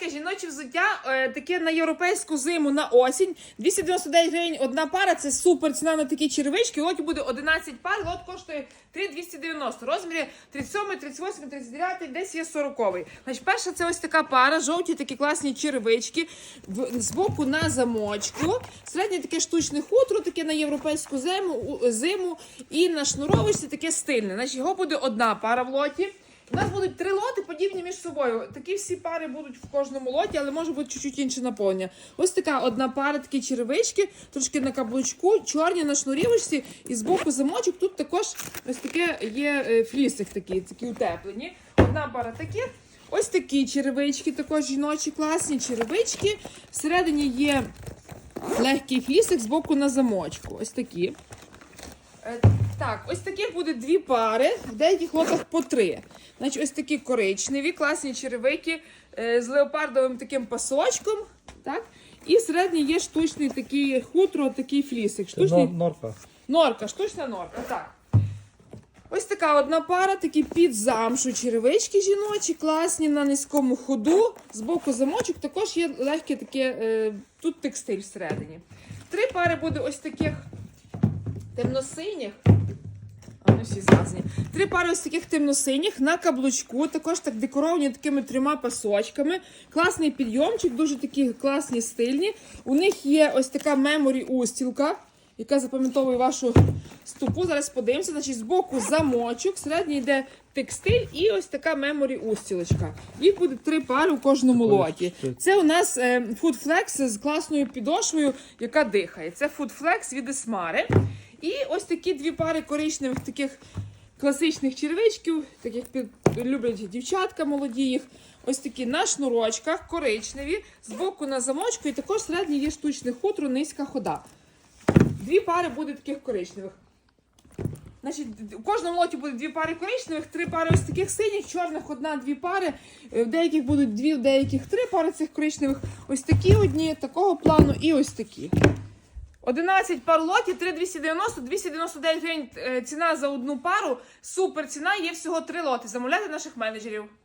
Дівчатка, жіноче взуття е, таке на європейську зиму на осінь. 299 гривень одна пара. Це супер ціна на такі черевички. Лоті буде 11 пар. Лот коштує 3,290. Розмірі 37, 38, 39, десь є 40. Значить, перша це ось така пара. Жовті такі класні черевички. В, збоку на замочку. Середнє таке штучне хутро, таке на європейську зиму, зиму. І на шнуровочці таке стильне. Значить, його буде одна пара в лоті. У нас будуть три лоти, подібні між собою. Такі всі пари будуть в кожному лоті, але може бути чуть-чуть інше наповнення. Ось така одна пара, такі черевички, трошки на каблучку, чорні на шнурівочці, і з боку замочок. Тут також ось таке є е, флісик такий, такі утеплені. Одна пара таких. Ось такі черевички, також жіночі класні черевички. Всередині є легкий флісик з боку на замочку. Ось такі. Е, Так, ось таких буде дві пари, в деяких лотах по три. Значить, ось такі коричневі, класні черевики е, з леопардовим таким пасочком. Так? І всередині є штучний такий хутро, такий флісик. Штучний... нор- норка. Норка, штучна норка, так. Ось така одна пара, такі під замшу черевички жіночі, класні на низькому ходу. Збоку замочок також є легке таке, тут текстиль всередині. Три пари буде ось таких темно-синіх. Вони всі зразні. Три пари ось таких темно-синіх на каблучку, також так декоровані такими трьома пасочками. Класний підйомчик, дуже такі класні, стильні. У них є ось така меморі устілка, яка запам'ятовує вашу стопу. Зараз подивимося. Значить, збоку замочок, середній йде текстиль і ось така меморі устілочка. Їх буде три пари у кожному лоті. це. Це у нас е, Food Flex з класною підошвою, яка дихає. Це Food Flex від Esmare. І ось такі дві пари коричневих таких класичних червичків, таких люблять дівчатка молоді їх. Ось такі на шнурочках, коричневі, збоку на замочку, і також середній є штучне хутро, низька хода. Дві пари буде таких коричневих. Значить, у кожному лоті буде дві пари коричневих, три пари ось таких синіх, чорних одна, дві пари. Е, В деяких будуть дві, в деяких три пари цих коричневих. Ось такі одні, такого плану і ось такі. 11 пар лотів, 3290, 299 гривень е, ціна за одну пару. Супер ціна, є всього три лоти. Замовляйте наших менеджерів.